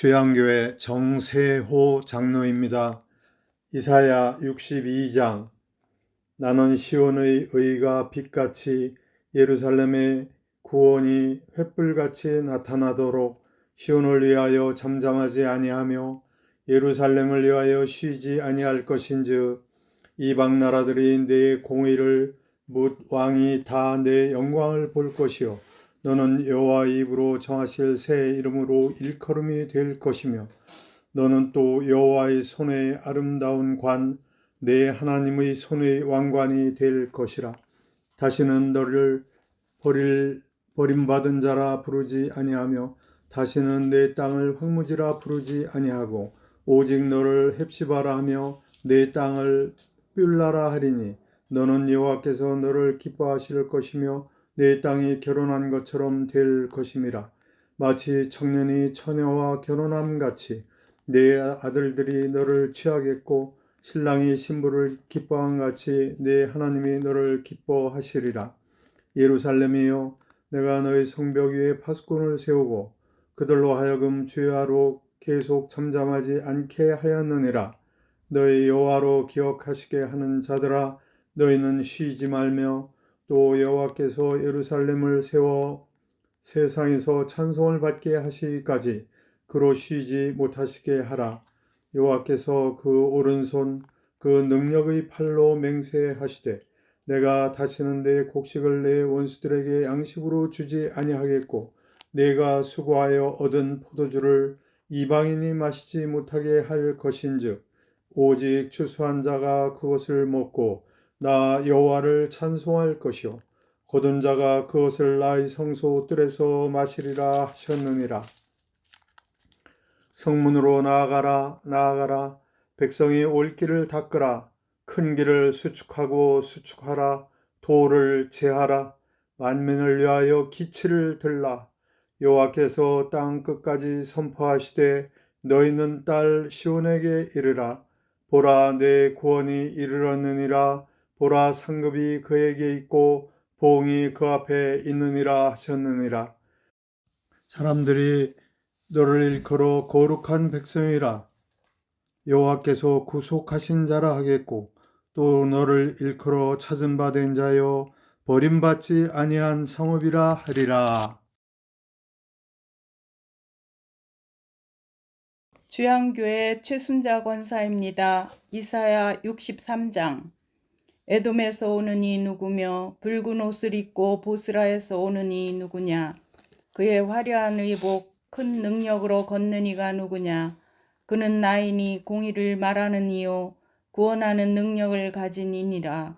주양교회 정세호 장로입니다. 이사야 62장 나는 시온의 의가 빛같이 예루살렘의 구원이 횃불같이 나타나도록 시온을 위하여 잠잠하지 아니하며 예루살렘을 위하여 쉬지 아니할 것인즉 이방 나라들이 내 공의를 묻 왕이 다 내 영광을 볼 것이요 너는 여호와 입으로 정하실 새 이름으로 일컬음이 될 것이며 너는 또 여호와의 손의 아름다운 관 내 하나님의 손의 왕관이 될 것이라. 다시는 너를 버릴 버림받은 자라 부르지 아니하며 다시는 내 땅을 황무지라 부르지 아니하고 오직 너를 헵시바라 하며 내 땅을 뷸라라 하리니 너는 여호와께서 너를 기뻐하실 것이며 내 땅이 결혼한 것처럼 될 것임이라. 마치 청년이 처녀와 결혼함 같이 내 아들들이 너를 취하겠고 신랑이 신부를 기뻐함 같이 내 하나님이 너를 기뻐하시리라. 예루살렘이여 내가 너희 성벽 위에 파수꾼을 세우고 그들로 하여금 주야로 계속 잠잠하지 않게 하였느니라. 너희 여호와로 기억하시게 하는 자들아 너희는 쉬지 말며 또 여호와께서 예루살렘을 세워 세상에서 찬송을 받게 하시기까지 그로 쉬지 못하시게 하라. 여호와께서 그 오른손 그 능력의 팔로 맹세하시되 내가 다시는 내 곡식을 내 원수들에게 양식으로 주지 아니하겠고 내가 수고하여 얻은 포도주를 이방인이 마시지 못하게 할 것인즉 오직 추수한 자가 그것을 먹고 나 여호와를 찬송할 것이요. 거둔 자가 그것을 나의 성소 뜰에서 마시리라 하셨느니라. 성문으로 나아가라 나아가라. 백성이 올 길을 닦으라. 큰 길을 수축하고 수축하라. 도를 제하라. 만민을 위하여 기치를 들라. 여호와께서 땅 끝까지 선포하시되 너희는 딸 시온에게 이르라. 보라 내 구원이 이르렀느니라 보라 상급이 그에게 있고 보응이 그 앞에 있느니라 하셨느니라. 사람들이 너를 일컬어 거룩한 백성이라 여호와께서 구속하신 자라 하겠고 또 너를 일컬어 찾은 바 된 자여 버림받지 아니한 성읍이라 하리라. 주양교회 최순자 권사입니다. 이사야 63장 에돔에서 오는 이 누구며 붉은 옷을 입고 보스라에서 오는 이 누구냐? 그의 화려한 의복 큰 능력으로 걷는 이가 누구냐? 그는 나이니 공의를 말하는 이요 구원하는 능력을 가진 이니라.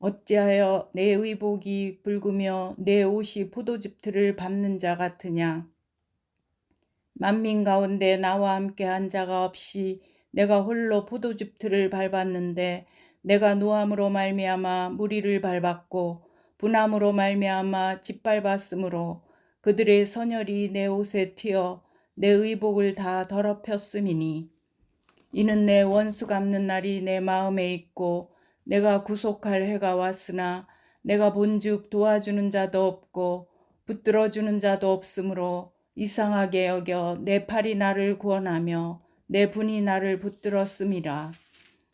어찌하여 내 의복이 붉으며 내 옷이 포도즙 틀을 밟는 자 같으냐? 만민 가운데 나와 함께 한 자가 없이 내가 홀로 포도즙 틀을 밟았는데 내가 노함으로 말미암아 무리를 밟았고 분함으로 말미암아 짓밟았으므로 그들의 선열이 내 옷에 튀어 내 의복을 다 더럽혔음이니 이는 내 원수 갚는 날이 내 마음에 있고 내가 구속할 해가 왔으나 내가 본즉 도와주는 자도 없고 붙들어 주는 자도 없으므로 이상하게 여겨 내 팔이 나를 구원하며 내 분이 나를 붙들었음이라.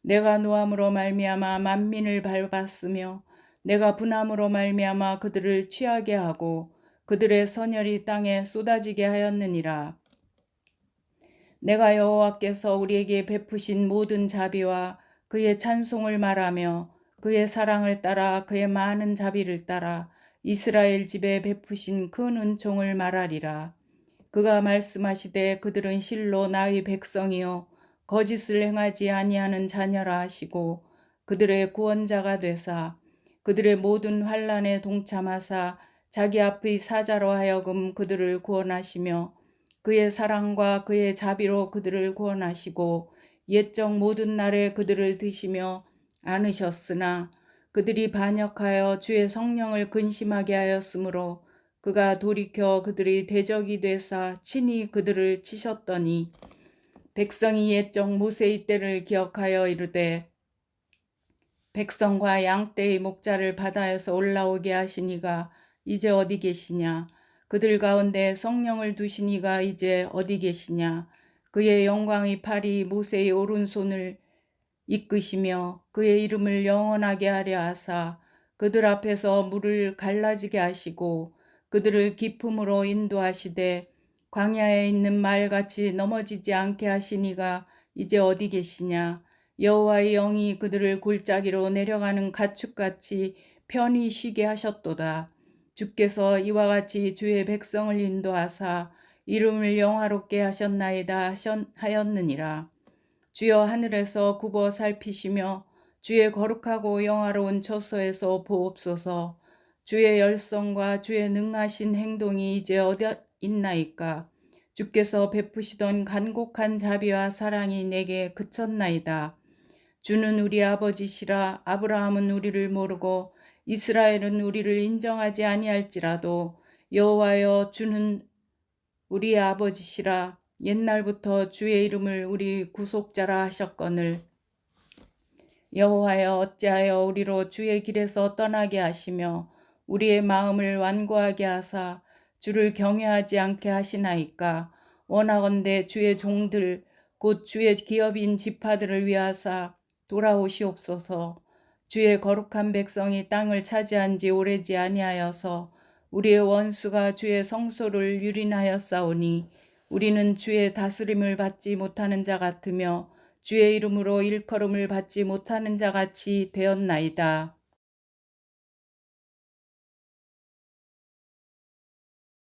내가 노함으로 말미암아 만민을 밟았으며 내가 분함으로 말미암아 그들을 취하게 하고 그들의 선열이 땅에 쏟아지게 하였느니라. 내가 여호와께서 우리에게 베푸신 모든 자비와 그의 찬송을 말하며 그의 사랑을 따라 그의 많은 자비를 따라 이스라엘 집에 베푸신 큰 은총을 말하리라. 그가 말씀하시되 그들은 실로 나의 백성이요 거짓을 행하지 아니하는 자녀라 하시고 그들의 구원자가 되사 그들의 모든 환란에 동참하사 자기 앞의 사자로 하여금 그들을 구원하시며 그의 사랑과 그의 자비로 그들을 구원하시고 옛적 모든 날에 그들을 드시며 안으셨으나 그들이 반역하여 주의 성령을 근심하게 하였으므로 그가 돌이켜 그들이 대적이 되사 친히 그들을 치셨더니 백성이 옛적 모세의 때를 기억하여 이르되 백성과 양 떼의 목자를 바다에서 올라오게 하시니가 이제 어디 계시냐? 그들 가운데 성령을 두신 이가 이제 어디 계시냐? 그의 영광의 팔이 모세의 오른손을 이끄시며 그의 이름을 영원하게 하려 하사 그들 앞에서 물을 갈라지게 하시고 그들을 기품으로 인도하시되 광야에 있는 말같이 넘어지지 않게 하시니가 이제 어디 계시냐? 여호와의 영이 그들을 골짜기로 내려가는 가축같이 편히 쉬게 하셨도다. 주께서 이와 같이 주의 백성을 인도하사 이름을 영화롭게 하셨나이다 하셨- 하였느니라. 주여 하늘에서 굽어 살피시며 주의 거룩하고 영화로운 처소에서 보옵소서. 주의 열성과 주의 능하신 행동이 이제 어디 있나이까? 주께서 베푸시던 간곡한 자비와 사랑이 내게 그쳤나이다. 주는 우리 아버지시라 아브라함은 우리를 모르고 이스라엘은 우리를 인정하지 아니할지라도 여호와여 주는 우리의 아버지시라 옛날부터 주의 이름을 우리 구속자라 하셨거늘. 여호와여 어찌하여 우리로 주의 길에서 떠나게 하시며 우리의 마음을 완고하게 하사 주를 경외하지 않게 하시나이까 원하건대 주의 종들 곧 주의 기업인 지파들을 위하사 돌아오시옵소서 주의 거룩한 백성이 땅을 차지한 지 오래지 아니하여서 우리의 원수가 주의 성소를 유린하였사오니 우리는 주의 다스림을 받지 못하는 자 같으며 주의 이름으로 일컬음을 받지 못하는 자 같이 되었나이다.